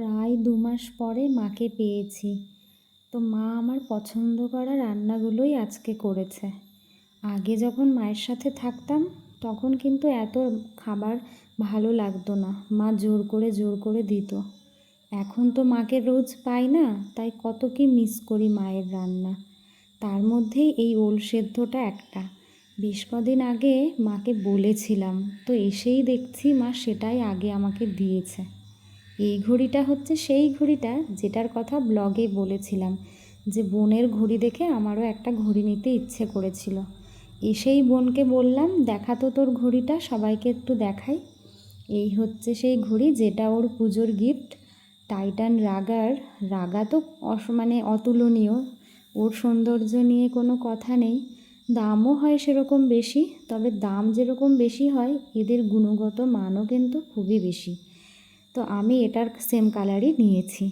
প্রায় দু মাস পরে মাকে পেয়েছি। তো মা আমার পছন্দ করা রান্নাগুলোই আজকে করেছে। আগে যখন মায়ের সাথে থাকতাম, তখন কিন্তু এত খাবার ভালো লাগতো না। মা জোর করে জোর করে দিত। এখন তো মাকে রোজ পাই না, তাই কত কি মিস করি মায়ের রান্না। তার মধ্যেই এই ওল সেদ্ধটা একটা। বেশ কদিন আগে মাকে বলেছিলাম, তো এসেই দেখছি মা সেটাই আগে আমাকে দিয়েছে। এই ঘড়িটা হচ্ছে সেই ঘড়িটা যেটার কথা ব্লগে বলেছিলাম যে বোনের ঘড়ি দেখে আমারও একটা ঘড়ি নিতে ইচ্ছে করেছিল। এসেই বোনকে বললাম, দেখা তো তোর ঘড়িটা, সবাইকে একটু দেখাই। এই হচ্ছে সেই ঘড়ি যেটা ওর পুজোর গিফট টাইটান রাগার রাগা তো অস মানে অতুলনীয়, ওর সৌন্দর্য নিয়ে কোনো কথা নেই। দামও হয় সেরকম বেশি, তবে দাম যেরকম বেশি হয়, এদের গুণগত মানও কিন্তু খুবই বেশি। তো আমি এটার সেম কালারই নিয়েছি।